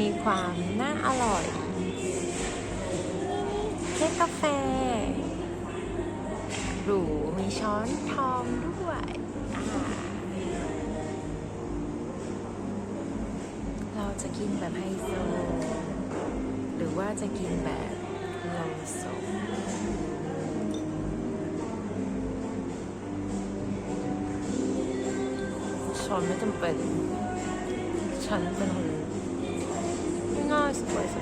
มีความน่าอร่อย เค้กกาแฟ หรูมีช้อนทองด้วยเราจะกินแบบไฮโซ หรือว่าจะกินแบบโลโซช้อนไม่จำเป็น ฉันเป็นคน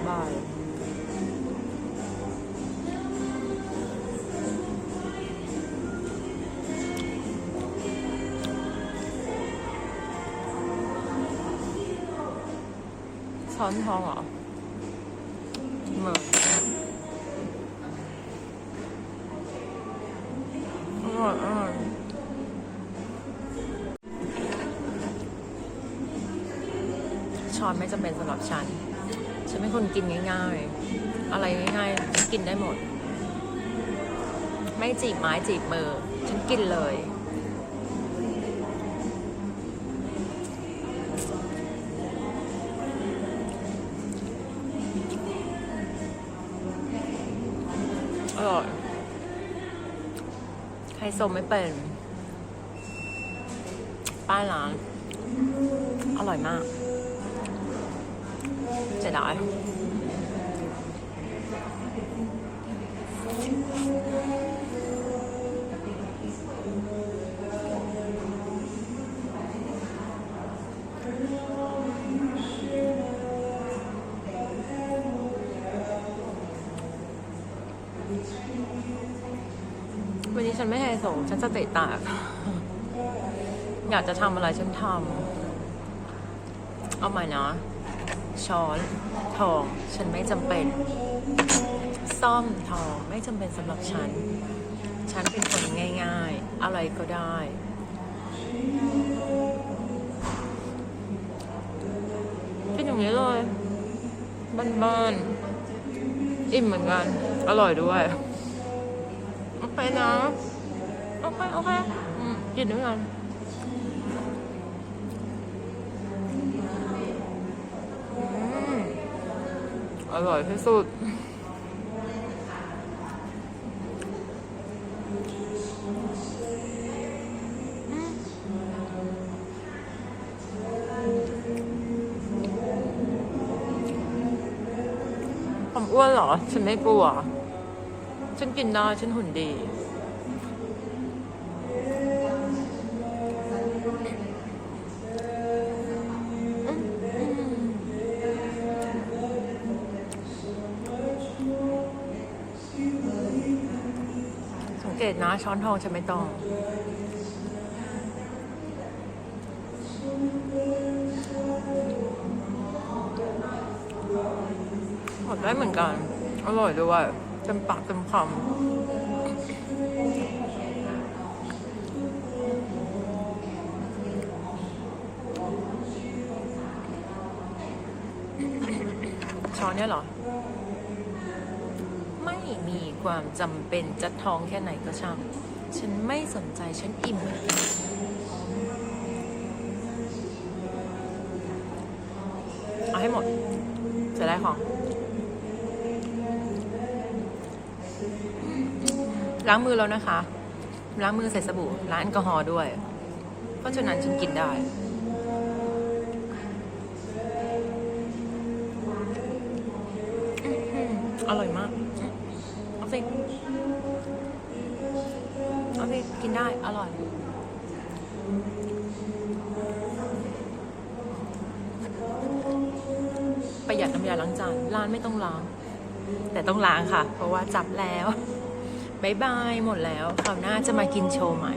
บายสบายช้อนทองเหรอมือนอร่อยอร่อยช้อนไม่จำเป็นสำหรับฉัน ฉันเป็นคนกินง่าย ๆ อะไรง่ายๆฉันกินได้หมด ไม่จีบไม้จีบมือ ฉันกินเลย อร่อยใครสมไม่เป็น ป้ายร้าน อร่อยมาก เสียดายวันนี้ฉันไม่ไฮโซฉันจะเตตากอยากจะทำอะไรฉันทำ เอาใหม่นะ ช้อนทอง ฉันไม่จำเป็น ซ่อมทองไม่จำเป็นสำหรับฉัน ฉันเป็นคนง่ายๆ อะไรก็ได้ เป็นอย่างนี้เลยบ้านๆอิ่มเหมือนกัน อร่อยด้วย โอเคนะ โอเค โอเค อืมกินด้วยกัน อร่อยที่สุด ผมอ้วนเหรอ ฉันไม่กลัว ฉันกินได้ฉันหุ่นดี เกตนะ ช้อนทองฉันไม่ต้องหมดได้เหมือนกัน อร่อยด้วยเต็มปากเต็มคำช้อนเนี่ยเหรอ ไม่มีความจำเป็นจะท้องแค่ไหนก็ช่างฉันไม่สนใจฉันอิ่มเอาให้หมดจะได้ของ ล้างมือแล้วนะคะ ล้างมือใส่สบู่ล้างแอลกอฮอล์ด้วย เพราะฉะนั้นฉันกินได้อร่อยมาก เอาสิเอาสิกินได้ อร่อย ประหยัดน้ำยาล้างจาน ร้านไม่ต้องล้าง แต่ต้องล้างค่ะ เพราะว่าจับแล้วบายบาย หมดแล้วคราวหน้าจะมากินโชว์ใหม่